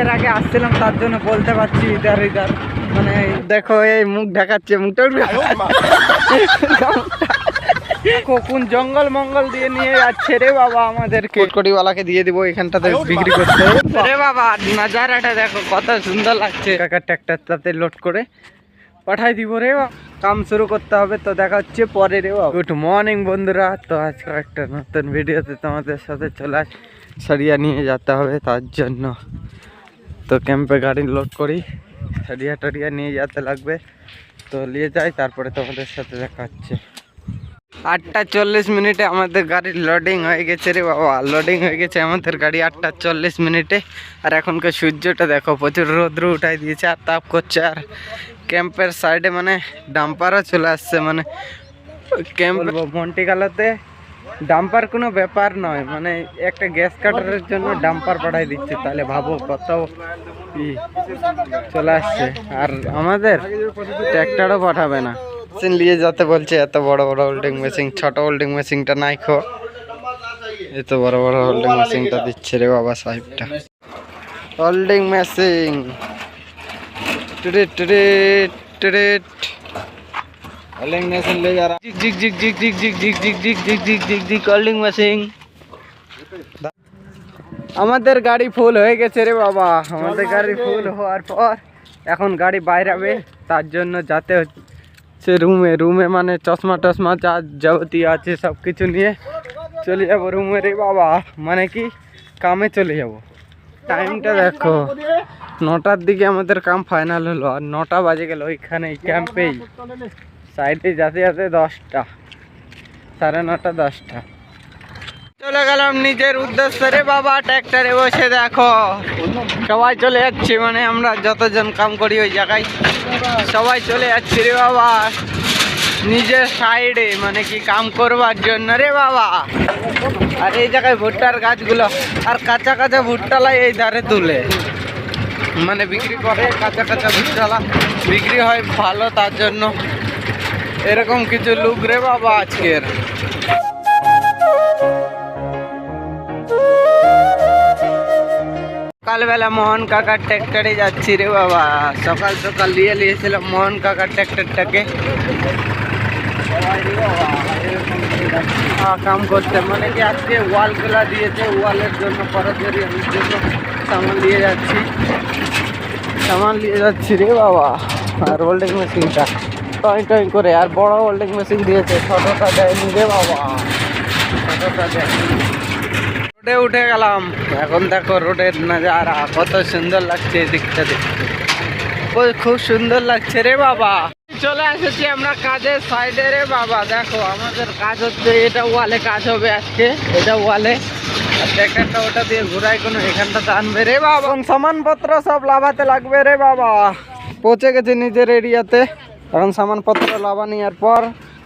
এর আগে আসছিলাম তার জন্য বলতে পারছি ইধার ইধার। মানে দেখো এই মুখ ঢাকাচ্ছে মুখটা কোন জঙ্গল মঙ্গল দিয়ে নিয়ে যাচ্ছে রে বাবা আমাদেরকে। কোটকটিওয়ালাকে দিয়ে দিব এখানটাতে বিক্রি করতে। রে বাবা নাজারাটা দেখো কত সুন্দর লাগছে। কাকা ট্র্যাক্টরটাতে লোড করে পাঠাই দিব রে বাবা। কাম শুরু করতে হবে তো দেখা হচ্ছে পরে রে বাবা। গুড মর্নিং বন্ধুরা। তো আজকে একটা নতুন ভিডিওতে তোমাদের সাথে চলে সারিয়া নিয়ে যেতে হবে তার জন্য। তো ক্যাম্পে গাড়ি লোড করি। সারিয়া টারিয়া নিয়ে যেতে লাগবে। তো নিয়ে যাই, তারপরে তোমাদের সাথে দেখা হচ্ছে। আটটা চল্লিশ মিনিটে আমাদের গাড়ির লোডিং হয়ে গেছে রে বাবা। লোডিং হয়ে গেছে আমাদের গাড়ি আটটা চল্লিশ মিনিটে। আর এখনকার সূর্যটা দেখো, প্রচুর রৌদ্র উঠাই দিয়েছে, আর তাপ করছে। আর ক্যাম্পের সাইডে মানে ডাম্পারও চলে আসছে। মানে ক্যাম্প মন্টিকালাতে ডাম্পার কোনো ব্যাপার নয় মানে একটা গ্যাস কাটারের জন্য ডাম্পার পাঠাই দিচ্ছে, তাহলে ভাবো কত চলে আসছে। আর আমাদের ট্র্যাক্টরও পাঠাবে না। মেশিন নিয়ে যেতে বলছে, এত বড় বড় হোল্ডিং মেশিন ছোট হোল্ডিং মেশিনটা নাই খো। এত বড় বড় হোল্ডিং মেশিনটা দিচ্ছে রে বাবা সাহেবটা। হোল্ডিং মেশিন টিরিট টিরিট টিরিট হোল্ডিং মেশিন ले जा रहा jig jig jig jig jig jig jig jig jig jig jig jig holding machine আমাদের গাড়ি ফুল হয়ে গেছে রে বাবা আমাদের গাড়ি ফুল হওয়ার পর এখন গাড়ি বাইরাবে তার জন্য যাতে হচ্ছে রুমে রুমে মানে চশমা টশমা যা যাবতীয় আছে সব কিছু নিয়ে চলে যাবো রুমে রে বাবা মানে কি কামে চলে যাব টাইমটা দেখো নটার দিকে আমাদের কাম ফাইনাল হলো আর নটা বাজে গেল ওইখানেই ক্যাম্পেই সাইডে যাতে যাতে দশটা, সাড়ে নটা, দশটা। চলে গেলাম নিজের উদ্দেশ্যে রে বাবা ট্র্যাক্টরে বসে দেখো। সবাই চলে যাচ্ছি মানে আমরা যতজন কাম করি ওই জায়গায়। সবাই চলে যাচ্ছি রে বাবা। নিজের সাইডে মানে কি কাম করবার জন্য রে বাবা। আর এই জায়গায় ভুট্টার গাছগুলো, আর কাঁচা কাঁচা ভুট্টালাই এই ধারে তুলে। মানে বিক্রি করে, কাঁচা কাঁচা ভুট্টালা। বিক্রি হয় ভালো তার জন্য। এরকম কিছু লুক রে বাবা আজকের। সকালবেলা মোহন কাকার ট্র্যাক্টরে যাচ্ছি রে বাবা। সকাল সকাল দিয়ে নিয়েছিলাম মোহন কাকার ট্র্যাক্টরটাকে। আহ, কাম করতে। মানে কি আজকে ওয়ালগুলা দিয়েছে ওয়ালের জন্য পরাজরি আমি জন্য সামান দিয়ে যাচ্ছি। সামান নিয়ে যাচ্ছি রে বাবা আর হোল্ডিং মেশিনটা টয় টয় করে, আর বড় হোল্ডিং মেশিন দিয়েছে। ছোটটা দেয়নি রে বাবা। ছোটটা দেয়নি। রোডে উঠে গেলাম। এখন দেখো রোডের নাজারা, কত সুন্দর লাগছে এই দিকটা দেখতে খুব সুন্দর লাগছে রে বাবা। চলে এসেছি আমরা কাজের সাইডে রে বাবা। দেখো, আমাদের কাজ হচ্ছে, এটা ওয়ালে কাজ হবে আজকে। এটা ওয়ালে ট্র্যাক্টরটা ওটা দিয়ে ঘুরাই কোনো এখানটাতে আনবে রে বাবা। সামানপত্র সব লাভাতে লাগবে রে বাবা। পৌঁছে গেছে নিজের এরিয়াতে এখন সামানপত্র লাভা নেওয়ার পর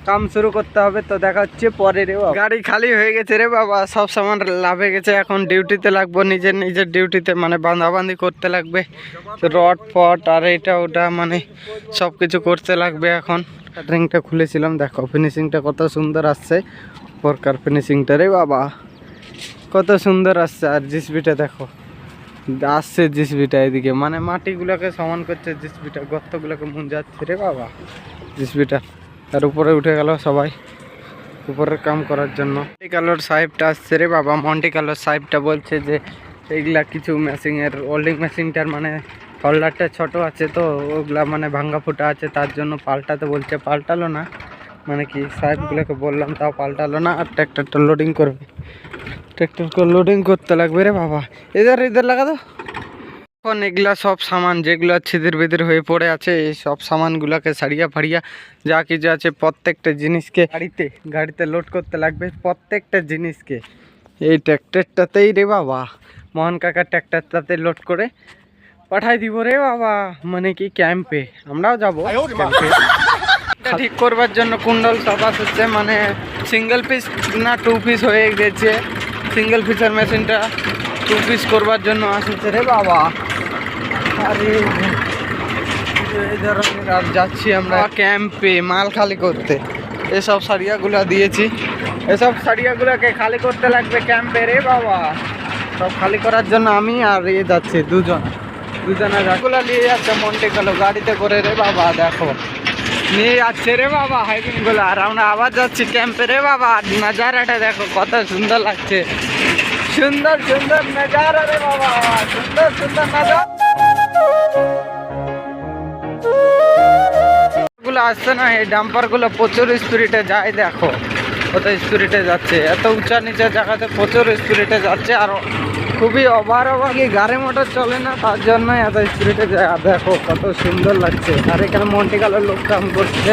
কাম শুরু করতে হবে তো দেখা হচ্ছে পরে রে গাড়ি খালি হয়ে গেছে রে বাবা সব সামান লাভে গেছে এখন ডিউটিতে লাগবো নিজের নিজের ডিউটিতে মানে বাঁধাবান্ধি করতে লাগবে। রড ফট আর এটা ওটা মানে সব কিছু করতে লাগবে এখন। কাটারিংটা খুলেছিলাম দেখো ফিনিশিংটা কত সুন্দর আসছে। পরকার ফিনিশিংটা রে বাবা কত সুন্দর আসছে আর জিসবিটা দেখো। আসছে জিসবিটা এদিকে। মানে মাটিগুলোকে সমান করছে জিসবিটা, গর্তগুলোকে মুঞ্জাচ্ছে রে বাবা। জিসবিটা। তার উপরে উঠে গেল সবাই, উপরের কাম করার জন্য। মন্টি কালোর সাহেবটা আসছে রে বাবা। মন্টি কালোর সাহেবটা বলছে যে, এইগুলা কিছু মেশিনের, ওল্ডিং মেশিনটার মানে হোল্ডারটা ছোট আছে তো, ওগুলা মানে ভাঙ্গা ফুটা আছে, তার জন্য পাল্টাতে বলছে, পাল্টালো না। মানে কি সাহেবগুলোকে বললাম তাও পাল্টালো না আর ট্র্যাক্টরটা লোডিং করবে। ট্র্যাক্টরকে লোডিং করতে লাগবে রে বাবা। এদের এদের লাগা তো এখন এগুলা সব সামান যেগুলো ছিদির বিদির হয়ে পড়ে আছে এই সব সামানগুলোকে সারিয়া ফাড়িয়া যা কিছু আছে প্রত্যেকটা জিনিসকে গাড়িতে গাড়িতে লোড করতে লাগবে প্রত্যেকটা জিনিসকে। এই ট্র্যাক্টরটাতেই রে বাবা। মোহন কাকার ট্র্যাক্টরটাতে লোড করে পাঠাই দিব রে বাবা। মানে কি ক্যাম্পে আমরাও যাব। ক্যাম্পে ঠিক করবার জন্য কুণ্ডল সাবাস হচ্ছে মানে সিঙ্গেল পিস না টু পিস হয়ে গেছে। সিঙ্গেল পিসের মেশিনটা টু পিস করবার জন্য আসছে রে বাবা। আরে এই ধরনের আর যাচ্ছি আমরা ক্যাম্পে মাল খালি করতে। এসব সারিয়াগুলো দিয়েছি। এসব সারিয়াগুলোকে খালি করতে লাগবে ক্যাম্পে রে বাবা। সব খালি করার জন্য আমি আর এ যাচ্ছি দুজন। দুজনে যাগুলো নিয়ে যাচ্ছে মন্টে গেলো গাড়িতে করে রে বাবা দেখো। নিয়ে আর বাবা। নাজারাটা দেখো, কত সুন্দর লাগছে। সুন্দর সুন্দর বাবা। সুন্দরগুলো আসছে না, এই ডাম্পারগুলো প্রচুর স্পিরিটে যায়, দেখো। কত স্পিরিটে যাচ্ছে। এত উঁচা নিচে জায়গাতে প্রচুর স্পিরিটে যাচ্ছে, আর খুবই অভাগী গাড়ি, মোটর চলে না, তার জন্যই এত যায়। দেখো, কত সুন্দর লাগছে। আর এখানে মন্টিকালের লোক কাম করছে।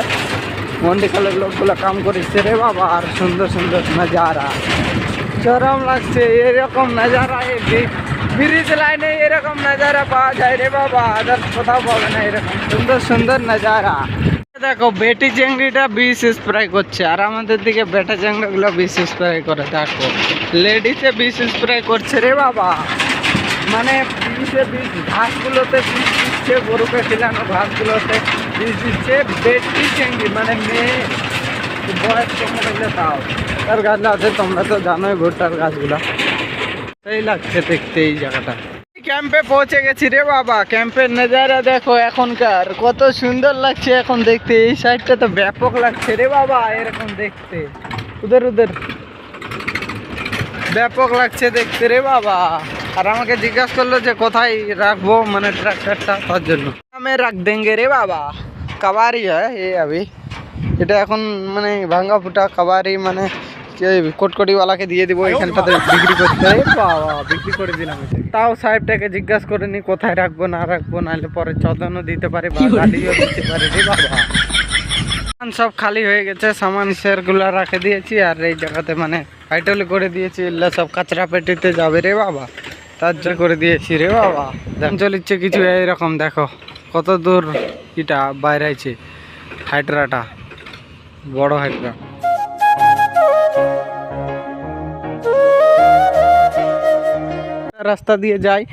মন্টিকালের লোকগুলো কাম করেছে রে বাবা, আর সুন্দর সুন্দর নাজারা। চরম লাগছে, এরকম নাজারা ব্রিজ লাইনে এরকম নাজারা পাওয়া যায় রে বাবা। আদার কোথাও পাবে না এরকম সুন্দর সুন্দর নাজারা। দেখো, বেটি চিংড়িটা বিষ স্প্রে করছে, আর আমাদের দিকে বেটা চিংড়িগুলো বিষ স্প্রে করে, দেখো। লেডিসে বিষ স্প্রে করছে রে বাবা। মানে বিষে বিষ ঘাসগুলোতে বিষ দিচ্ছে, গরুকে খিলানো ঘাসগুলোতে বিষ দিচ্ছে, বেটি চিংড়ি মানে মেয়ে বয়স কম তাও। তার গাছ আছে, তোমরা তো জানোই ভুট্টার গাছগুলো। সেই লাগছে দেখতে এই জায়গাটা। ক্যাম্পে পৌঁছে গেছি রে বাবা। ক্যাম্পের নজারা দেখো এখনকার। কত সুন্দর লাগছে এখন দেখতে। এই সাইডটা তো ব্যাপক লাগছে রে বাবা, এরকম দেখতে। উধর উধর ব্যাপক লাগছে দেখতে রে বাবা। আর আমাকে জিজ্ঞাসা করল যে কোথায় রাখব মানে ট্রাক্টরটা তার জন্য। আমি রাখ দেঙ্গে রে বাবা। কাবারি হ্যাঁ এ আবি। এটা এখন মানে ভাঙ্গা ফুটা কাবারি মানে কোটকটিওয়ালাকে দিয়ে দিব এখানটাতে বিক্রি করতে। বাবা বিক্রি করে দিলাম তাও সাহেবটাকে জিজ্ঞাসা করে নি কোথায় রাখব না রাখব নাহলে পরে চদনও দিতে পারে বা গাড়িও দিতে পারে। রে বাবা। সামান সব খালি হয়ে গেছে সামান শেয়ারগুলো রাখে দিয়েছি আর এই জায়গাতে মানে হাইটলে করে দিয়েছি এগুলো সব কাঁচরা পেটিতে যাবে রে বাবা। তার জন্য করে দিয়েছি রে বাবা। চলিচ্ছে কিছু এইরকম দেখো কত দূর এটা বাইরে আছে হাইটরাটা বড় হাইটরা। রাস্তা দিয়ে যাই।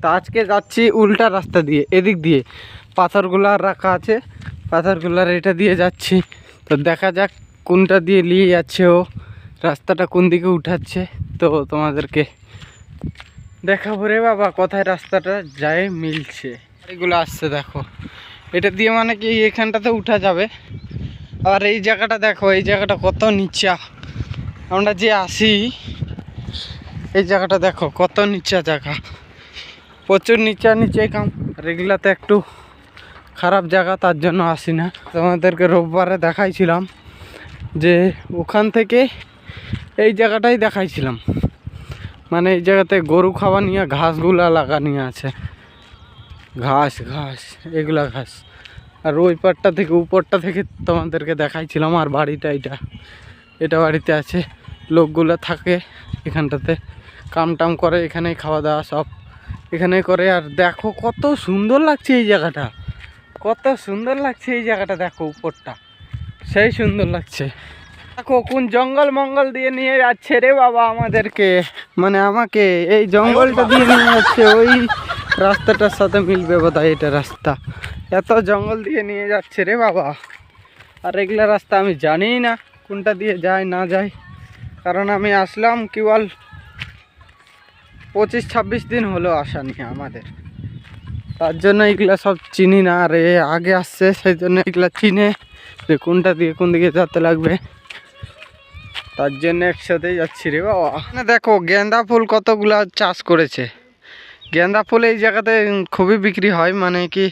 তা আজকে যাচ্ছি উল্টা রাস্তা দিয়ে, এদিক দিয়ে। পাথরগুলো রাখা আছে, পাথরগুলার এটা দিয়ে যাচ্ছি। তো দেখা যাক কোনটা দিয়ে নিয়ে যাচ্ছে ও, রাস্তাটা কোন দিকে উঠাচ্ছে। তো তোমাদেরকে দেখাবো রে বাবা, কোথায় রাস্তাটা যায় মিলছে। এগুলো আসছে, দেখো। এটা দিয়ে মানে কি এখানটাতে উঠা যাবে? আর এই জায়গাটা দেখো, এই জায়গাটা কত নিচা। আমরা যে আসি এই জায়গাটা দেখো, কত নিচা জায়গা। প্রচুর নিচা নিচে কাম। আর এগুলাতে একটু খারাপ জায়গা, তার জন্য আসি না। তোমাদেরকে রোববারে দেখাইছিলাম যে ওখান থেকে এই জায়গাটাই দেখাইছিলাম। মানে এই জায়গাতে গরু খাওয়া নিয়ে, ঘাসগুলা লাগানি আছে। ঘাস ঘাস, এগুলা ঘাস। আর ওই পাটটা থেকে, উপরটা থেকে তোমাদেরকে দেখাইছিলাম, আর বাড়িটা এটা এটা বাড়িতে আছে। লোকগুলো থাকে এখানটাতে। কাম টাম করে, এখানেই খাওয়া দাওয়া সব এখানে করে। আর দেখো কত সুন্দর লাগছে এই জায়গাটা। কত সুন্দর লাগছে এই জায়গাটা, দেখো উপরটা। সেই সুন্দর লাগছে। দেখো কোন জঙ্গল মঙ্গল দিয়ে নিয়ে যাচ্ছে রে বাবা আমাদেরকে। মানে আমাকে এই জঙ্গলটা দিয়ে নিয়ে যাচ্ছে, ওই রাস্তাটার সাথে মিলবে বোধহয় এটা রাস্তা। এত জঙ্গল দিয়ে নিয়ে যাচ্ছে রে বাবা। আর এগুলা রাস্তা আমি জানি না কোনটা দিয়ে যায় না যায়। কারণ আমি আসলাম কি বল পঁচিশ ছাব্বিশ দিন হলো আসা নিয়ে আমাদের। তার জন্য এগুলা সব চিনি না, আর আগে আসছে, সেই জন্য এগুলা চিনে যে কোনটা দিয়ে কোন দিকে যেতে লাগবে। তার জন্য একসাথেই যাচ্ছি রে বাবা। দেখো গেন্দা ফুল কতগুলা চাষ করেছে। গেন্দা ফুল এই জায়গাতে খুবই বিক্রি হয় মানে কি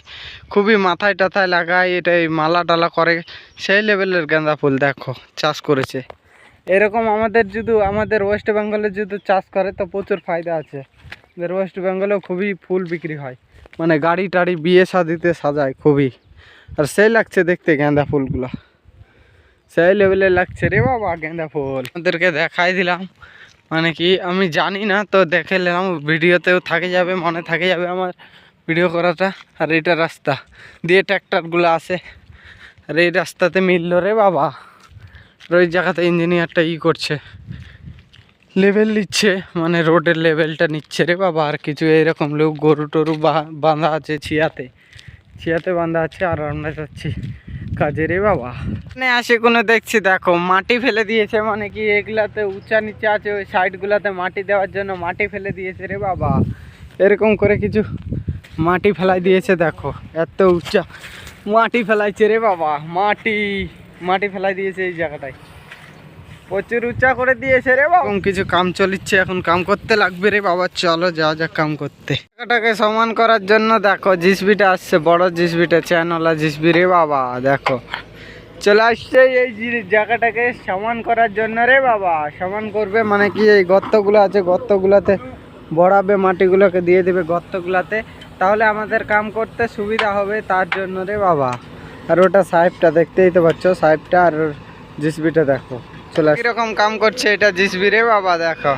খুবই মাথায় টাথায় লাগায় এটা মালা টালা করে। সেই লেভেলের গেন্দা ফুল দেখো, চাষ করেছে। এরকম আমাদের যদি, আমাদের ওয়েস্ট বেঙ্গলে যদি চাষ করে, তো প্রচুর ফায়দা আছে। ওয়েস্ট বেঙ্গলেও খুবই ফুল বিক্রি হয়। মানে গাড়ি টাড়ি বিয়ে শাদিতে সাজায় খুবই। আর সেই লাগছে দেখতে গেঁদা ফুলগুলো। সেই লেভেলে লাগছে রে বাবা গেঁদা ফুল। আমাদেরকে দেখাই দিলাম। মানে কি, আমি জানি না, তো দেখে নিলাম। ভিডিওতেও থাকে যাবে, মনে থাকে যাবে আমার ভিডিও করাটা। আর এটা রাস্তা। দিয়ে ট্র্যাক্টরগুলো আসে আর এই রাস্তাতে মিললো রে বাবা। ওই জায়গাতে ইঞ্জিনিয়ারটা ই করছে। লেভেল নিচ্ছে মানে রোডের লেভেলটা নিচ্ছে। রে বাবা, আর কিছু এইরকম লোক গরু টরু বাঁধা আছে ছিয়াতে। ছিয়াতে বাঁধা আছে, আর আমরা যাচ্ছি কাজে। রে বাবা। মানে আসে কোনো, দেখছি, দেখো, মাটি ফেলে দিয়েছে মানে কি এগুলাতে উঁচা নিচে আছে, ওই সাইডগুলাতে মাটি দেওয়ার জন্য মাটি ফেলে দিয়েছে রে বাবা। এরকম করে কিছু মাটি ফেলাই দিয়েছে, দেখো, এত উঁচা মাটি ফেলাইছে রে বাবা, মাটি। মাটি ফেলাই দিয়েছে এই জায়গাটায়। প্রচুর উঁচা করে দিয়েছে রে বাবা। কিছু কাম চলিচ্ছে, এখন কাম করতে লাগবে রে বাবা। চলো যাওয়া যাক কাম করতে। জায়গাটাকে সমান করার জন্য দেখো, জিসবিটা আসছে, বড় জিসবিটা চ্যানওয়ালা জিসবি রে বাবা, দেখো। চলে আসছে এই জায়গাটাকে সমান করার জন্য রে বাবা। সমান করবে মানে কি, এই গর্তগুলো আছে, গর্তগুলোতে বড়াবে মাটিগুলোকে দিয়ে দেবে গর্তগুলোতে। তাহলে আমাদের কাম করতে সুবিধা হবে তার জন্য রে বাবা। আর ওটা সাহেবটা, দেখতেই তো পাচ্ছ, সাহেবটা আর জিসবিটা দেখো। চলে কীরকম কাম করছে এটা জিসবি রে বাবা, দেখো।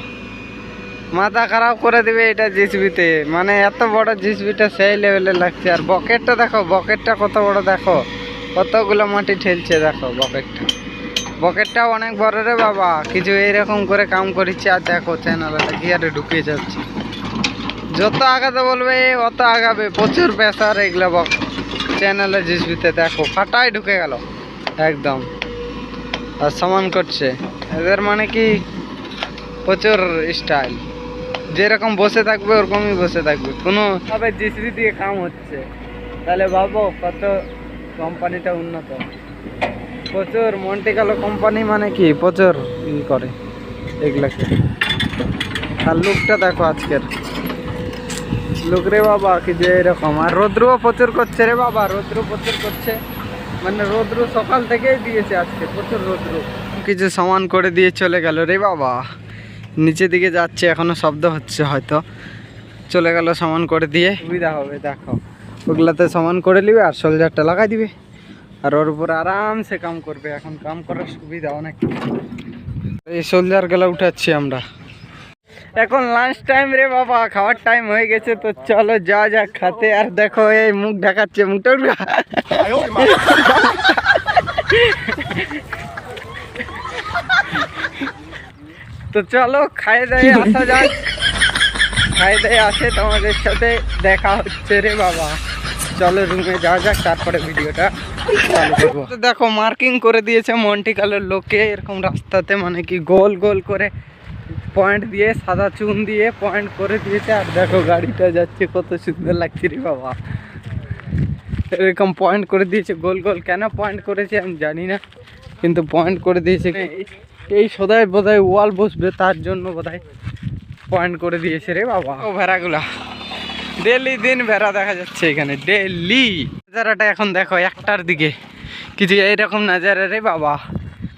মাথা খারাপ করে দিবে এটা জিসবিতে। মানে এত বড় জিসবিটা সেই লেভেলে লাগছে। আর বকেটটা দেখো, বকেটটা কত বড়, দেখো। কতগুলো মাটি ঠেলছে, দেখো বকেটটা। বকেটটা অনেক বড় রে বাবা। কিছু এইরকম করে কাম করিচ্ছে, আর দেখো চ্যানেলটা গিয়ারে ঢুকিয়ে যাচ্ছে। যত আগাতে বলবে, অত আগাবে। প্রচুর প্রেসার এগুলো বক চ্যানেলে জিসবিতে দেখো ফাটাই ঢুকে গেল। একদম। আর সমান করছে। এদের মানে কি? প্রচুর স্টাইল যেরকম বসে থাকবে, ওরকমই বসে থাকবে। কোনো ভাবে জিসিবি দিয়ে কাম হচ্ছে। তাহলে ভাবো কত কোম্পানিটা উন্নত। প্রচুর মন্টিকালো কোম্পানি মানে কি? প্রচুর ই করে। এগুলাকে। আর লুকটা দেখো আজকের। লুক রে বাবা কি যে এরকম। আর রোদ্রুও প্রচুর করছে রে বাবা রোদ্রু প্রচুর করছে। মানে রোদ্রু সকাল থেকেই দিয়েছে আজকে প্রচুর রোদ্রু। কিছু সমান করে দিয়ে চলে গেল রে বাবা। নিচের দিকে যাচ্ছে এখনও শব্দ হচ্ছে হয়তো। চলে গেল সমান করে দিয়ে। সুবিধা হবে দেখো। ওগুলাতে সমান করে নিবে আর সোলজারটা লাগাই দিবে। আর ওর উপর আরামসে কাম করবে এখন কাম করার সুবিধা অনেক। এই সোলজার গেলা উঠাচ্ছি আমরা। এখন লাঞ্চ টাইম রে বাবা, খাওয়ার টাইম হয়ে গেছে, তো চলো যা যা খাতে। আর দেখো, এই মুখ ঢাকাচ্ছে, মুখটা। তো চলো খাই দাই আসা যাক। খাই দাই আসে তোমাদের সাথে, দেখা হচ্ছে রে বাবা। চলো রুমে যাওয়া যাক, তারপরে ভিডিওটা দেখো মার্কিং করে দিয়েছে মন্টিকালের লোকে, এরকম রাস্তাতে মানে কি গোল গোল করে পয়েন্ট দিয়ে সাদা চুন দিয়ে পয়েন্ট করে দিয়েছে আর দেখো গাড়িটা যাচ্ছে কত সুন্দর লাগছে রে বাবা। এরকম পয়েন্ট করে দিয়েছে গোল গোল কেন পয়েন্ট করেছে আমি জানি না কিন্তু পয়েন্ট করে দিয়েছে এই- সদায় বোধহয় ওয়াল বসবে তার জন্য বোধহয় পয়েন্ট করে দিয়েছে রে বাবা। ও ভেড়াগুলা। ডেলি দিন ভেড়া দেখা যাচ্ছে এখানে ডেলি। নাজারাটা এখন দেখো একটার দিকে কিছু এইরকম নাজারা রে বাবা।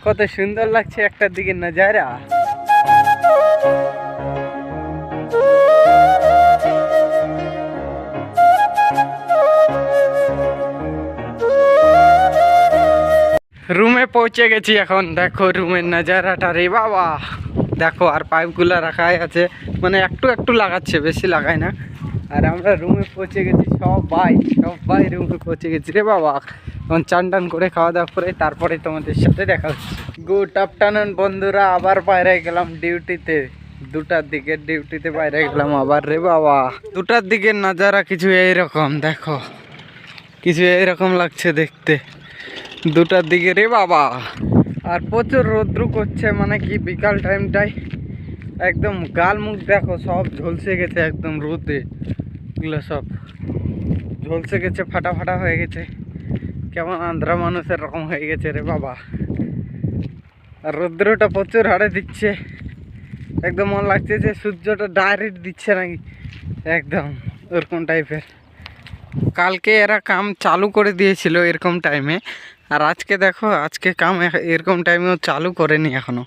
কত সুন্দর লাগছে একটার দিকে নাজারা। রুমে পৌঁছে গেছি এখন। দেখো রুমের নাজারাটা রে বাবা। দেখো আর পাইপগুলো রাখাই আছে। মানে একটু একটু লাগাচ্ছে, বেশি লাগায় না। আর আমরা রুমে পৌঁছে গেছি সবাই সবাই রুমে পৌঁছে গেছি রে বাবা। এখন চান টান করে খাওয়া দাওয়া করে তারপরে তোমাদের সাথে দেখা হচ্ছে। গুড আফটারনুন বন্ধুরা, আবার বাইরে গেলাম ডিউটিতে। দুটার দিকে ডিউটিতে বাইরে গেলাম আবার রে বাবা। দুটার দিকের নাজারা কিছু এইরকম, দেখো। কিছু এইরকম লাগছে দেখতে। দুটার দিকে রে বাবা। আর প্রচুর রৌদ্র করছে মানে কি বিকাল টাইমটাই। একদম গাল মুখ দেখো, সব ঝলসে গেছে একদম রোদে। এগুলো সব ঝলসে গেছে ফাটা ফাটা হয়ে গেছে। কেমন আন্ধ্রা মানুষের রকম হয়ে গেছে রে বাবা। আর রৌদ্রটা প্রচুর হারে দিচ্ছে। একদম মন লাগছে যে সূর্যটা ডাইরেক্ট দিচ্ছে নাকি। একদম, ওরকম টাইপের কালকে এরা কাম চালু করে দিয়েছিল এরকম টাইমে আর আজকে দেখো, আজকে কাম এরকম টাইমেও চালু করেনি এখনও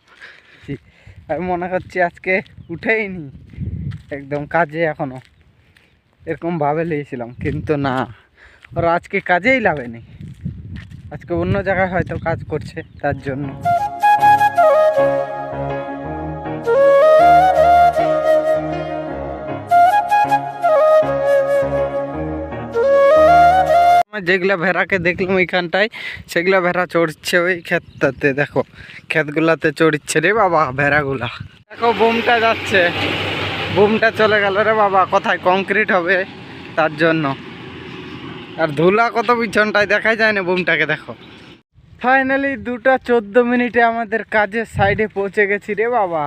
আমি মনে করছি আজকে উঠেইনি। একদম কাজে এখনও এরকম ভাবে লিয়েছিলাম, কিন্তু না। ওরা আজকে কাজেই লাভেনি। আজকে অন্য জায়গায় হয়তো কাজ করছে তার জন্য। যেগুলা ভেড়াকে দেখলাম ওইখানটায়, সেগুলা ভেড়া চড়ছে ওই ক্ষেতটাতে, দেখো। ক্ষেতগুলাতে চড়ছে রে বাবা, ভেড়াগুলা। দেখো, বুমটা যাচ্ছে। বুমটা চলে গেল রে বাবা, কোথায় কংক্রিট হবে তার জন্য। আর ধুলা কত পিছনটায় দেখাই যায় না বুমটাকে, দেখো। ফাইনালি দুটা চোদ্দ মিনিটে আমাদের কাজের সাইডে পৌঁছে গেছি রে বাবা।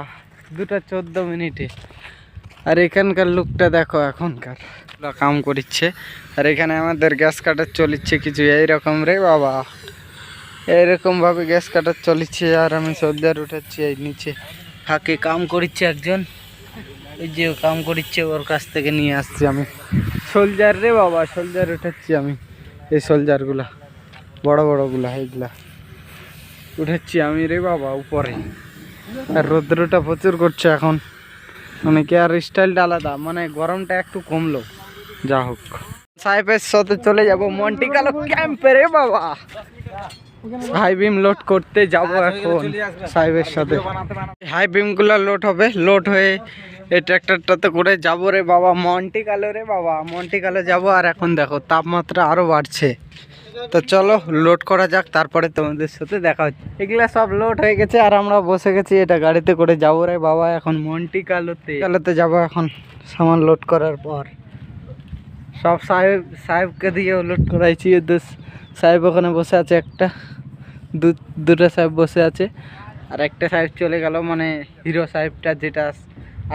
দুটা চোদ্দ মিনিটে। আর এখানকার লুকটা দেখো এখনকার। কাম করছে আর এখানে আমাদের গ্যাস কাটার চলিচ্ছে কিছু এইরকম রে বাবা। এইরকম ভাবে গ্যাস কাটার চলিচ্ছে আর আমি সোলজার উঠাচ্ছি এই নিচে। ফাঁকে কাম করছে একজন। এই যে কাম করছে ওর কাছ থেকে নিয়ে আসছি আমি। সোলজার রে বাবা, সোলজার উঠাচ্ছি আমি। এই সোলজারগুলা, বড় বড়গুলা, এইগুলা। উঠাচ্ছি আমি রে বাবা, উপরে। আর রৌদ্রটা প্রচুর করছে এখন। মানে কি আর স্টাইলটা আলাদা মানে গরমটা একটু কমলো। যা হোক। সাহেবের সাথে চলে যাব, মন্টি কালো ক্যাম্পে রে বাবা। হাই বিম লোড করতে যাব এখন, সাহেবের সাথে। হাই বিমগুলা লোড হবে, লোড হয়ে এই ট্র্যাক্টরটাতে করে যাব রে বাবা মন্টি কালো রে বাবা মন্টি কালো যাব। আর এখন দেখো, তাপমাত্রা আরও বাড়ছে। তো চলো লোড করা যাক, তারপরে তোমাদের সাথে দেখা হচ্ছে। এগুলা সব লোড হয়ে গেছে, আর আমরা বসে গেছি এটা গাড়িতে করে যাব রে বাবা, এখন মন্টি কালোতে কালোতে যাব এখন, সামান লোড করার পর। সব সাহেব, সাহেবকে দিয়েও লোড করাইছি সাহেব ওখানে বসে আছে একটা দুটো সাহেব বসে আছে। আর একটা সাহেব চলে গেল মানে হিরো সাহেবটা যেটা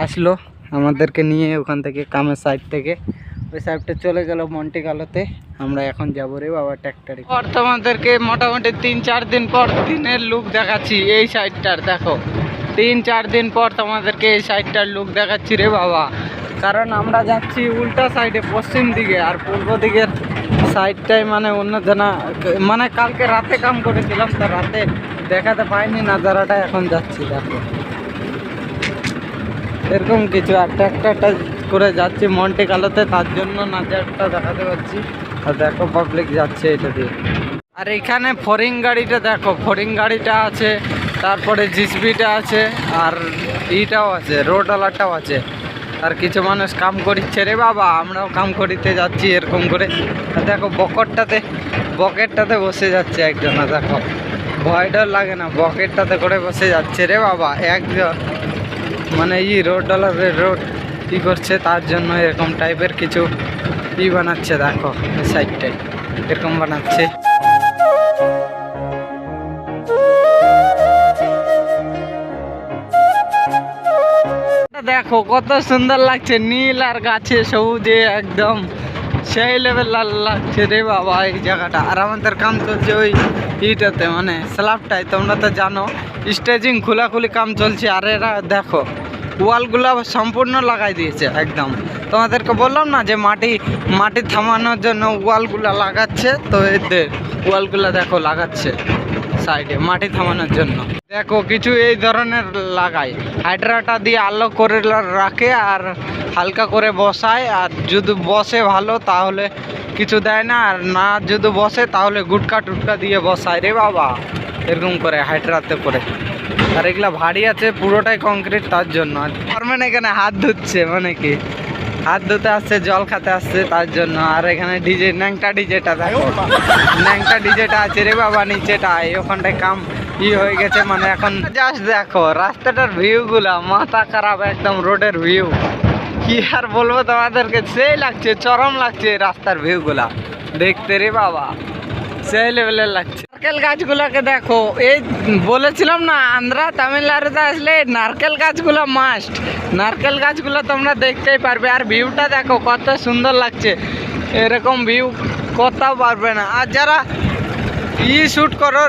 আসলো আমাদেরকে নিয়ে ওখান থেকে কামের সাইড থেকে। ওই সাহেবটা চলে গেল মন্টি কালোতে আমরা এখন যাব রে বাবা ট্র্যাক্টরে পর তোমাদেরকে মোটামুটি তিন চার দিন পর দিনের লুক দেখাচ্ছি এই সাইডটার দেখো। তিন চার দিন পর তোমাদেরকে এই সাইডটার লুক দেখাচ্ছি রে বাবা। কারণ আমরা যাচ্ছি উল্টা সাইডে পশ্চিম দিকে আর পূর্ব দিকের সাইডটাই মানে অন্য জানা মানে কালকে রাতে কাম করেছিলাম, তো রাতে দেখাতে পাইনি, নাজারাটা এখন যাচ্ছি, দেখো। এরকম কিছু। একটা একটা করে যাচ্ছি মন্টে কালোতে, তার জন্য নাজারটা দেখাতে পাচ্ছি। আর দেখো পাবলিক যাচ্ছে এটা দিয়ে। আর এখানে ফরিং গাড়িটা দেখো, ফরিং গাড়িটা আছে, তারপরে জিসবিটা আছে, আর ইটাও আছে রোডওয়ালাটাও আছে। আর কিছু মানুষ কাম করছে রে বাবা, আমরাও কাম করিতে যাচ্ছি এরকম করে। আর দেখো বকরটাতে বকেটটাতে বসে যাচ্ছে একজন। দেখো ভয় লাগে না, বকেটটাতে করে বসে যাচ্ছে। রে বাবা, একজন মানে ই রোড ডলারের রোড ই করছে, তার জন্য এরকম টাইপের কিছু ই বানাচ্ছে, দেখো সাইডটাই এরকম বানাচ্ছে। দেখো, কত সুন্দর লাগছে, নীল আর গাছে সবুজে একদম। সেই লেভেল লাগছে রে বাবা এই জায়গাটা। আর আমাদের কাম চলছে ওই ইটাতে মানে স্ল্যাবটাই তোমরা তো জানো। স্টেজিং খোলাখুলি কাম চলছে। আর এরা, দেখো ওয়ালগুলো সম্পূর্ণ লাগাই দিয়েছে, একদম। তোমাদেরকে বললাম না যে মাটি মাটি থামানোর জন্য ওয়ালগুলো লাগাচ্ছে, তো এতে ওয়ালগুলো দেখো লাগাচ্ছে সাইডে, মাটি থামানোর জন্য। দেখো, কিছু এই ধরনের লাগায় হাইড্রাটা দিয়ে আলো করে রাখে আর হালকা করে বসায়, আর যদি বসে ভালো তাহলে কিছু দেয় না, আর না যদি বসে তাহলে গুটকা টুটকা দিয়ে বসায়। রে বাবা, এরকম করে, হাইড্রাতে করে। আর এগুলা ভারী আছে, পুরোটাই কংক্রিট তার জন্য। আর মানে এখানে হাত ধুচ্ছে মানে কি? হাত ধুতে আসছে, জল খেতে আসছে তার জন্য। আর এখানে ডিজে ন্যাংটা ডিজেটা দেখো। ন্যাংটা ডিজেটা আছে রে বাবা, নিচেটা। ওখানটায় কাম ই হয়ে গেছে মানে এখন জাস্ট দেখো, রাস্তাটার ভিউ গুলা মাথা খারাপ, একদম রোডের ভিউ কি আর বলব তোমাদেরকে? সেই লাগছে, চরম লাগছে রাস্তার ভিউ গুলা দেখতে রে বাবা, সেই লেভেলের লাগছে। নারকেল গাছগুলোকে দেখো, এই বলেছিলাম না, আন্ধ্রা তামিলনাড়ুতে আসলে নারকেল গাছগুলো মাস্ট নারকেল গাছগুলো তোমরা দেখতেই পারবে, আর ভিউটা দেখো, কত সুন্দর লাগছে। এরকম ভিউ কোথাও পারবে না। আর যারা ই শ্যুট করো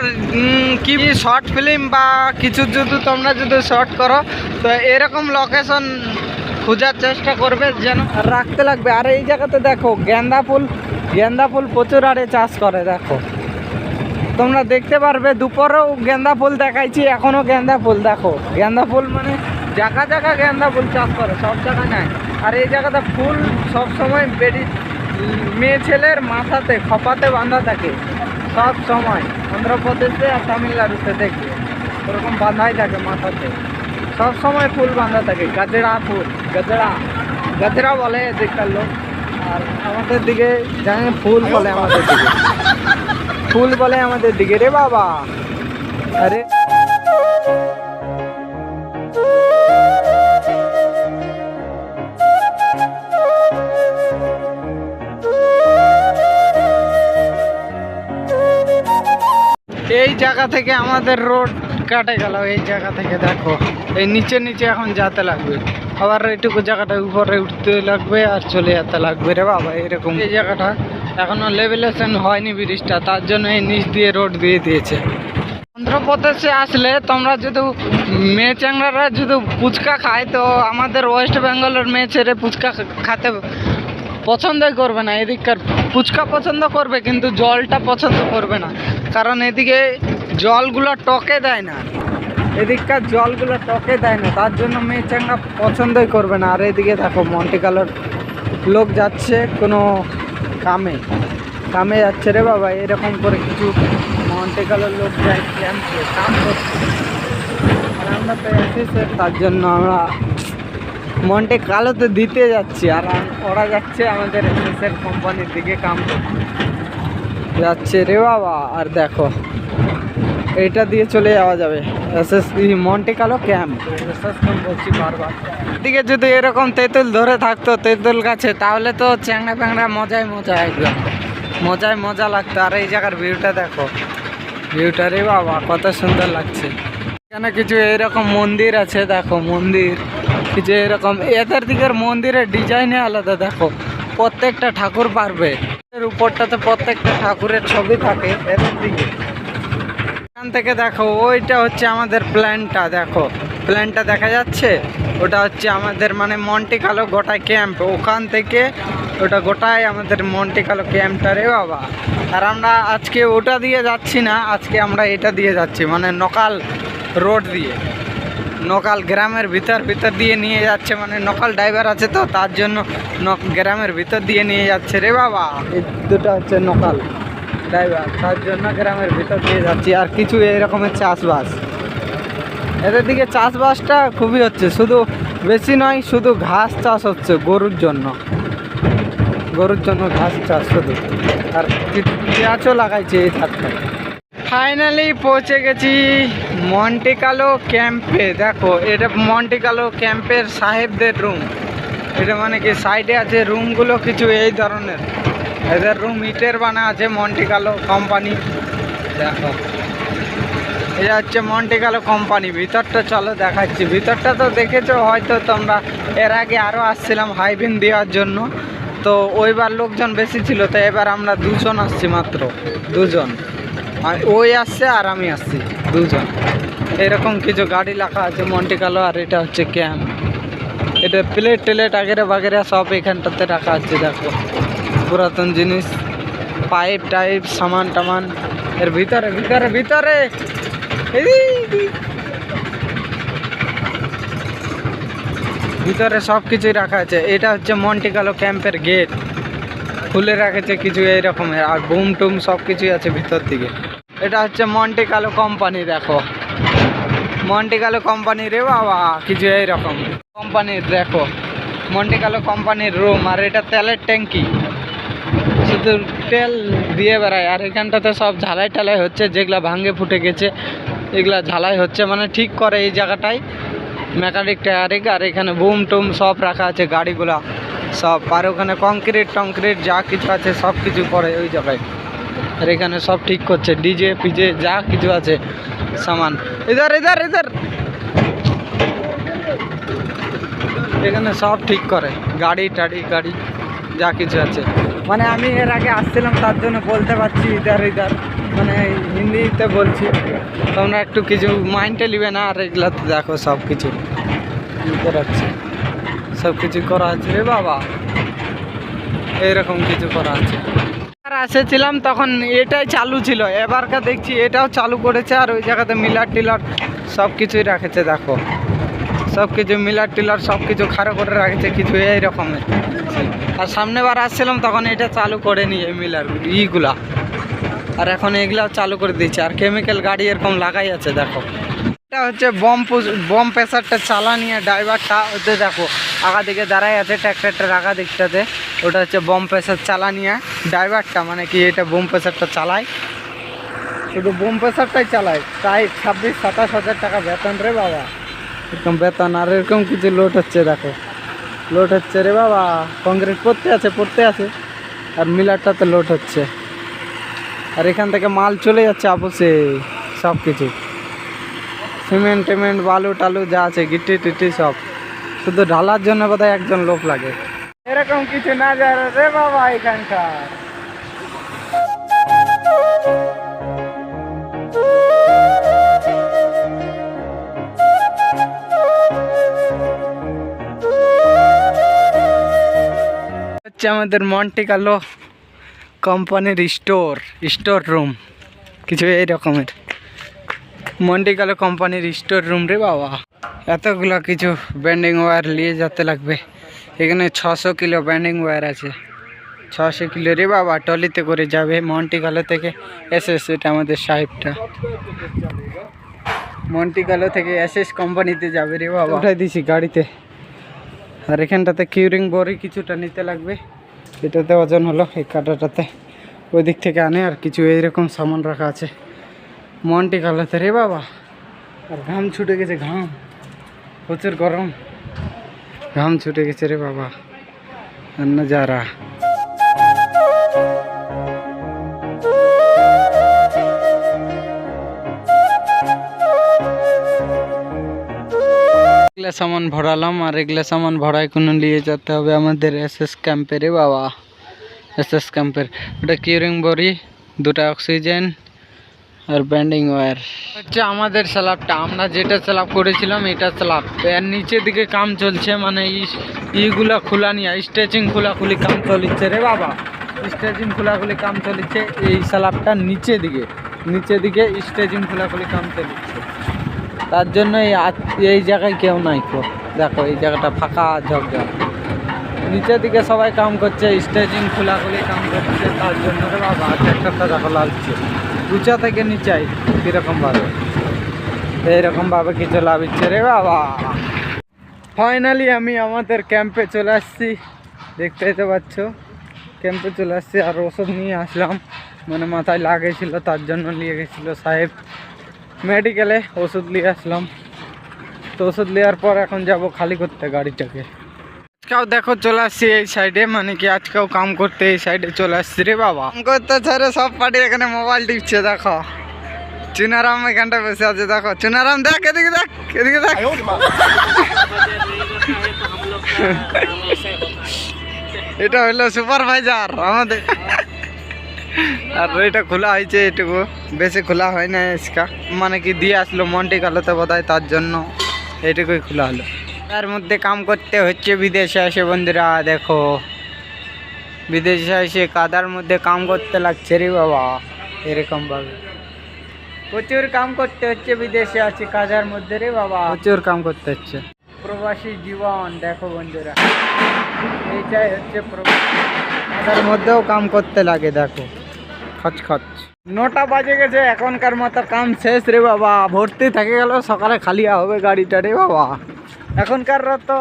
কি শর্ট ফিল্ম বা কিছু যদি তোমরা যদি শর্ট করো, তো এরকম লোকেশন খোঁজার চেষ্টা করবে যেন রাখতে লাগবে। আর এই জায়গাতে দেখো, গেন্দা ফুল গেন্দা ফুল প্রচুর আরে চাষ করে, দেখো। তোমরা দেখতে পারবে, দুপুরেও গেন্দা ফুল দেখাইছি, এখনও গেন্দা ফুল দেখো। গেন্দা ফুল মানে জায়গা জায়গা গেন্দা ফুল চাষ করে, সব জায়গায় নাই। আর এই জায়গাতে ফুল সব সময় বেরি মেয়ে ছেলের মাথাতে, খপাতে বাঁধা থাকে, সব সময়। অন্ধ্রপ্রদেশে আর তামিলনাড়ুতে দেখবে, ওরকম বাঁধাই থাকে মাথাতে। সব সময় ফুল বাঁধা থাকে, গাজরা ফুল, গাজরা। গাজরা বলে এদিককার লোক, আর আমাদের দিকে জানি ফুল বলে আমাদের দিকে। ফুল বলে আমাদের দিকে রে বাবা। আরে। এই জায়গা থেকে আমাদের রোড কাটে গেল, এই জায়গা থেকে দেখো। এই নিচে নিচে এখন যেতে লাগবে। আবার এইটুকু জায়গাটা উপরে উঠতে লাগবে আর চলে যেতে লাগবে রে বাবা, এরকম। এই জায়গাটা এখনও লেভেলেশন হয়নি ব্রিজটা, তার জন্য এই নিচ দিয়ে রোড দিয়ে দিয়েছে। অন্ধ্রপ্রদেশে আসলে তোমরা যদি মেয়ে চ্যাংড়ারা যদি ফুচকা খায়, তো আমাদের ওয়েস্ট বেঙ্গলের মেয়ে ছেড়ে ফুচকা খাতে পছন্দই করবে না। এদিককার ফুচকা পছন্দ করবে, কিন্তু জলটা পছন্দ করবে না। কারণ এদিকে জলগুলো টকে দেয় না। এদিককার জলগুলো টকে দেয় না, তার জন্য মেয়ে চ্যাংড়া পছন্দই করবে না। আর এদিকে দেখো মন্টিকালোর লোক যাচ্ছে, কোনো কামে কামে যাচ্ছে রে বাবা, এরকম করে কিছু মন্টে কালোর লোক যায় ক্যাম্পে কাম করছে। আর আমরা তো এসেছে তার জন্য আমরা মন্টে কালোতে দিতে যাচ্ছি, আর ওরা যাচ্ছে আমাদের এসএসএর কোম্পানির দিকে কাম করতে। যাচ্ছে রে বাবা, আর দেখো। এটা দিয়ে চলে যাওয়া যাবে। মন্টে কালো ক্যাম্প বলছি বারবার এদিকে যদি এরকম তেঁতুল ধরে থাকতো তেঁতুল গাছে, তাহলে তো চ্যাংড়া প্যাংড়া মজাই মজা একদম। মজায় মজা লাগতো। আর এই জায়গার ভিউটা দেখো। ভিউটা রে বাবা, কত সুন্দর লাগছে। এখানে কিছু এরকম মন্দির আছে, দেখো মন্দির। কিছু এরকম, এদের দিকের মন্দিরের ডিজাইনে আলাদা, দেখো। প্রত্যেকটা ঠাকুর পারবে। এর উপরটাতে প্রত্যেকটা ঠাকুরের ছবি থাকে, এদের দিকে। এখান থেকে দেখো, ওইটা হচ্ছে আমাদের প্ল্যানটা, দেখো। প্ল্যানটা দেখা যাচ্ছে? ওটা হচ্ছে আমাদের মানে মন্টি কালো গোটা ক্যাম্প। ওখান থেকে ওটা গোটাই আমাদের মন্টি কালো ক্যাম্পটা রে বাবা। আর আমরা আজকে ওটা দিয়ে যাচ্ছি না, আজকে আমরা এটা দিয়ে যাচ্ছি মানে নকাল রোড দিয়ে। নকাল গ্রামের ভিতর ভিতর দিয়ে নিয়ে যাচ্ছে মানে নকাল ড্রাইভার আছে তো, তার জন্য গ্রামের ভিতর দিয়ে নিয়ে যাচ্ছে রে বাবা। দুটো হচ্ছে নকাল। ড্রাইভার, তার জন্য গ্রামের ভিতর দিয়ে যাচ্ছি। আর কিছু এরকমের চাষবাস। এদের দিকে চাষবাসটা খুবই হচ্ছে, শুধু বেশি নয়, শুধু ঘাস চাষ হচ্ছে গরুর জন্য। গরুর জন্য ঘাস চাষ শুধু। আর পেঁয়াজও লাগাইছে এই ধারটায় ফাইনালি পৌঁছে গেছি মন্টিকালো ক্যাম্পে। দেখো, এটা মন্টিকালো ক্যাম্পের সাহেবদের রুম এটা মানে কি সাইডে আছে রুমগুলো কিছু এই ধরনের। এদের রুম ইটের বানা আছে মন্টিকালো কোম্পানি দেখো। এটা হচ্ছে মন্টিকালো কোম্পানি ভিতরটা চলো দেখাচ্ছি। ভিতরটা তো দেখেছ, হয়তো তোমরা এর আগে আরও আসছিলাম হাইবিন দেওয়ার জন্য। তো ওইবার লোকজন বেশি ছিল, তো এবার আমরা দুজন আসছি মাত্র। দুজন। ওই আসছে আর আমি আসছি, দুজন। এরকম কিছু গাড়ি রাখা আছে মন্টিকালো আর এটা হচ্ছে ক্যাম্প এটা প্লেট টেলেট আগেরে বাগেরা সব এখানটাতে রাখা আছে, দেখো। পুরাতন জিনিস, পাইপ টাইপ, সামান টামান। এর ভিতরে ভিতরে ভিতরে। ভিতরে সব কিছুই রাখা আছে। এটা হচ্ছে মন্টিকালো ক্যাম্পের গেট। খুলে রেখেছে কিছু এইরকমের আর বুম টুম সব কিছুই আছে ভিতর দিকে। এটা হচ্ছে মন্টিকালো কোম্পানি, দেখো। মন্টিকালো কোম্পানি রে বাবা, কিছু এইরকম কোম্পানির, দেখো। মন্টিকালো কোম্পানির রুম আর এটা তেলের ট্যাঙ্কি। তেল দিয়ে বেড়ায়। আর এখানটাতে সব ঝালাই টালাই হচ্ছে, যেগুলা ভাঙ্গে ফুটে গেছে, এগুলা ঝালাই হচ্ছে। মানে ঠিক করে এই জায়গাটায় মেকানিক টায়ারিক আর এখানে বুম টুম সব রাখা আছে, গাড়িগুলা সব। আর ওখানে কংক্রিট টংক্রিট যা কিছু আছে, সব কিছু করে ওই জায়গায়। আর এখানে সব ঠিক করছে ডিজে পিজে যা কিছু আছে, সামান। ইধার ইধার ইধার এখানে সব ঠিক করে, গাড়ি টাড়ি, গাড়ি। যা কিছু আছে। মানে আমি এর আগে আসছিলাম তার জন্য বলতে পারছি ইধার ইধার। মানে হিন্দিতে বলছি। তোমরা একটু কিছু মাইন্ডে নিবে না আর এগুলাতে দেখো সব কিছু করাচ্ছে সব কিছু করা আছে। রে বাবা এইরকম কিছু করা আছে। আর এসেছিলাম তখন এটাই চালু ছিল। এবারকার দেখছি এটাও চালু করেছে আর ওই জায়গাতে মিলার টিলার সব কিছুই রাখেছে দেখো। সব কিছু মিলার টিলার সব কিছু খাড়ো করে রাখেছে কিছু এই রকমের আর সামনে বার আসছিলাম, তখন এটা চালু করে নিয়ে মিলার ইগুলা। আর এখন এগুলাও চালু করে দিয়েছে। আর কেমিক্যাল গাড়ি এরকম লাগাই আছে, দেখো। এটা হচ্ছে বম বম প্রেসারটা চালানিয়ে ড্রাইভারটা হচ্ছে, দেখো আগা দিকে দাঁড়াই আছে ট্র্যাক্টরটার আগা দিকটাতে। ওটা হচ্ছে বম প্রেসার চালানিয়া ড্রাইভারটা মানে কি এটা বম প্রেসারটা চালায়। শুধু বোম প্রেসারটাই চালায় তাই ছাব্বিশ, সাতাশ হাজার টাকা বেতন রে বাবা। এরকম বেতন, আর এরকম কিছু লোড হচ্ছে, দেখো। লোড হচ্ছে রে বাবা। কংক্রিট পড়তে আছে পড়তে আছে। আর মিলারটাতে লোড হচ্ছে। আর এখান থেকে মাল চলে যাচ্ছে আপসে সব কিছু সিমেন্ট টিমেন্ট, বালু টালু যা আছে, গিটি টিটি সব। শুধু ঢালার জন্য বোধহয় একজন লোক লাগে। এরকম কিছু না যা রে বাবা এখানকার। হচ্ছে আমাদের মন্টি কালো কোম্পানির স্টোর স্টোর রুম কিছু এই রকমের। মন্টি কালো কোম্পানির স্টোর রুম রে বাবা। এতগুলো কিছু ব্যান্ডিং ওয়্যার নিয়ে যেতে লাগবে। এখানে ছশো কিলো ব্যান্ডিং ওয়্যার আছে। ছশো কিলো রে বাবা, টলিতে করে যাবে মন্টি কালো থেকে এসএস এটা আমাদের সাহেবটা। মন্টি কালো থেকে এস কোম্পানিতে যাবে রে বাবা। উঠাই দিছি গাড়িতে। আর এখানটাতে কিউরিং বড়ি কিছুটা নিতে লাগবে। এটাতে ওজন হলো এই কাটাটাতে। ওই দিক থেকে আনে আর কিছু এইরকম সামান রাখা আছে। মনটি কালাতে রে বাবা। আর ঘাম ছুটে গেছে, ঘাম। প্রচুর গরম। ঘাম ছুটে গেছে রে বাবা। আর নজারা এগুলা সামান ভরালাম, আর এগুলা সামান ভরাই কোনো নিয়ে যেতে হবে আমাদের এস এস ক্যাম্পে রে বাবা। এস এস ক্যাম্পের। ওটা কিউরিং বড়ি, দুটা অক্সিজেন, আর ব্যান্ডিং ওয়্যার। হচ্ছে আমাদের স্ল্যাবটা, আমরা যেটা স্ল্যাব করেছিলাম এটা স্ল্যাব। এর নিচের দিকে কাম চলছে মানে ইগুলা খোলা নিয়ে স্ট্রেচিং খোলাখুলি কাম চলছে রে বাবা। স্ট্রেচিং খোলাখুলি কাম চলছে এই স্ল্যাবটার নিচে দিকে। নিচে দিকে স্ট্রেচিং খোলাখুলি কাম চলিচ্ছে। তার জন্য এই এই জায়গায় কেউ নাই কো দেখো, এই জায়গাটা ফাঁকা, ঝকঝক। নিচের দিকে সবাই কাম করছে, স্টেজিং খোলাখুলি কাম করছে, তার জন্য বাবা দেখো লাগছে উঁচা থেকে নিচাই, কীরকম ভাবে? এইরকম ভাবে কিছু লাভিচ্ছে রে বাবা। ফাইনালি আমি আমাদের ক্যাম্পে চলে আসছি। দেখতেই তো পাচ্ছ ক্যাম্পে চলে আসছি, আর ওষুধ নিয়ে আসলাম। মানে মাথায় লাগেছিল, তার জন্য নিয়ে গেছিল সাহেব। মেডিকেলে ওষুধ নিয়ে আসলাম। তো ওষুধ নেওয়ার পর এখন যাব খালি করতে গাড়িটাকে। আজকেও দেখো চলে আসছি এই সাইডে মানে কি আজকেও কাম করতে এই সাইডে চলে আসছি রে বাবা। কাম করতে ছেড়ে সব পার্টি, এখানে মোবাইল টিপছে, দেখো। চুনারাম এখানটা বসে আছে, দেখো। চুনারাম, দেখ, এদিকে দেখ এদিকে দেখ। এটা হলো সুপারভাইজার আমাদের। আর এটা খোলা হয়েছে এটুকু। বেশি খোলা হয় না ইসকা মানে কি দিয়ে আসলো মন্টি কালোতে বোধ হয় তার জন্য এটুকুই খোলা হলো। তার মধ্যে কাম করতে হচ্ছে বিদেশে এসে বন্ধুরা, দেখো। বিদেশে এসে কাদার মধ্যে কাম করতে লাগছে রে বাবা, এরকম ভাবে। প্রচুর কাম করতে হচ্ছে বিদেশে আছে কাজার মধ্যে রে বাবা। প্রচুর কাম করতে হচ্ছে। প্রবাসী জীবন, দেখো বন্ধুরা। এইটাই হচ্ছে প্রবাসী। কাদার মধ্যেও কাম করতে লাগে, দেখো। খচ খচ নটা বাজে গেছে, এখনকার মতো কাম শেষ রে বাবা। ভর্তি থেকে গেল, সকালে খালি হবে গাড়িটা রে বাবা। এখনকার তো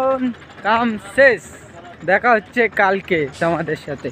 কাম শেষ। দেখা হচ্ছে কালকে তোমাদের সাথে।